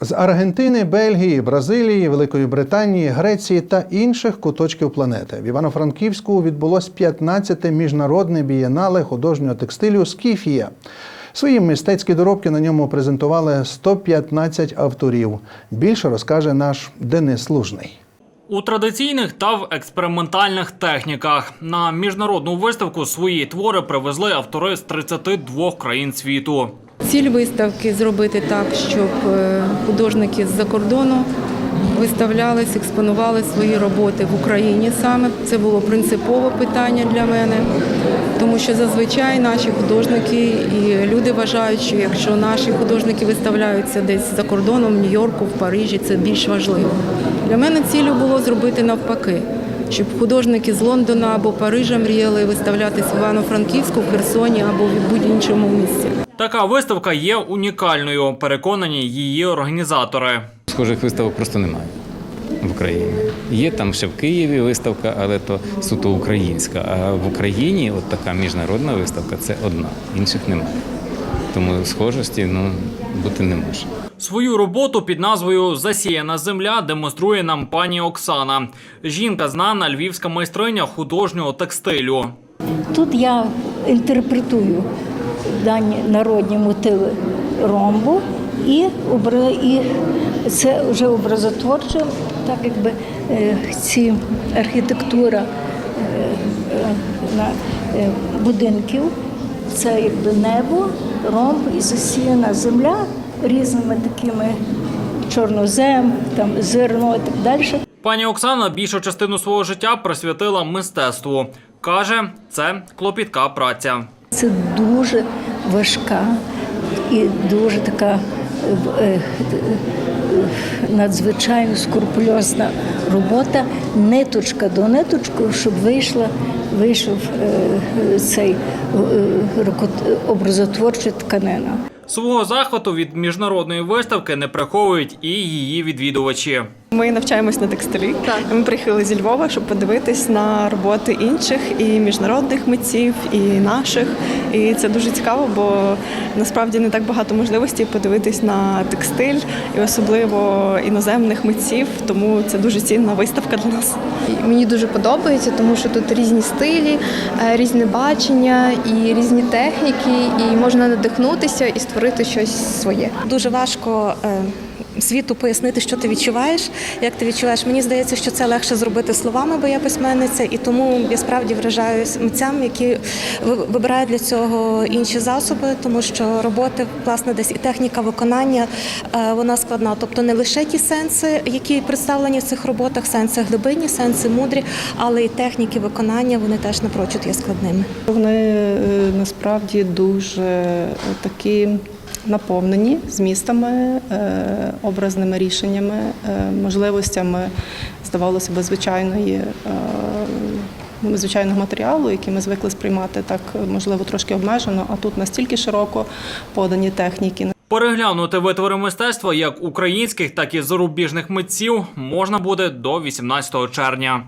З Аргентини, Бельгії, Бразилії, Великої Британії, Греції та інших куточків планети в Івано-Франківську відбулось 15-те міжнародне бієнале художнього текстилю Скіфія. Свої мистецькі доробки на ньому презентували 115 авторів. Більше розкаже наш Денис Лужний. У традиційних та в експериментальних техніках на міжнародну виставку свої твори привезли автори з 32 країн світу. Ціль виставки зробити так, щоб е, художники з-за кордону виставлялись, експонували свої роботи в Україні саме. Це було принципове питання для мене, тому що зазвичай наші художники і люди вважають, що якщо наші художники виставляються десь за кордоном, в Нью-Йорку, в Парижі, це більш важливо. Для мене цілею було зробити навпаки. Щоб художники з Лондона або Парижа мріяли виставлятись в Івано-Франківську, в Херсоні або в будь-іншому місці. Така виставка є унікальною. Переконані її організатори. Схожих виставок просто немає в Україні. Є там ще в Києві виставка, але то суто українська. А в Україні от така міжнародна виставка це одна, інших немає. Тому схожості ну, бути не може. Свою роботу під назвою Засіяна земля демонструє нам пані Оксана. Жінка знана львівська майстриня художнього текстилю. Тут я інтерпретую дані народні мотиви ромбу і, і це вже образотворче, так якби е, ці архітектура е, е, будинків, це якби небо, ромб і засіяна земля різними такими чорнозем, там зерно і так далі. Пані Оксана більшу частину свого життя присвятила мистецтву. Каже, це клопітка праця. Це дуже важка і дуже така е, е, надзвичайно скрупульозна робота, ниточка до ниточку, щоб вийшла, вийшов е, цей образотворча тканина. Свого захвату від міжнародної виставки не приховують і її відвідувачі. Ми навчаємось на текстилі. Ми приїхали зі Львова, щоб подивитись на роботи інших і міжнародних митців, і наших. І це дуже цікаво, бо насправді не так багато можливостей подивитись на текстиль і особливо іноземних митців. Тому це дуже цінна виставка для нас. Мені дуже подобається, тому що тут різні стилі, е, різне бачення і різні техніки, і можна надихнутися і створити щось своє. Дуже важко е, світу пояснити, що ти відчуваєш, як ти відчуваєш. Мені здається, що це легше зробити словами, бо я письменниця, і тому я справді вражаюсь митцям, які вибирають для цього інші засоби, тому що роботи, власне, десь і техніка виконання е, вона складна. Тобто не лише ті сенси, які представлені в цих роботах, сенси глибинні, сенси мудрі, але і техніки виконання вони теж напрочуд є складними. Вони е, насправді дуже такі наповнені змістами, е, образними рішеннями, е, можливостями, здавалося б, звичайної. е, Звичайного матеріалу, який ми звикли сприймати так, можливо, трошки обмежено, а тут настільки широко подані техніки. Переглянути витвори мистецтва як українських, так і зарубіжних митців можна буде до 18 червня.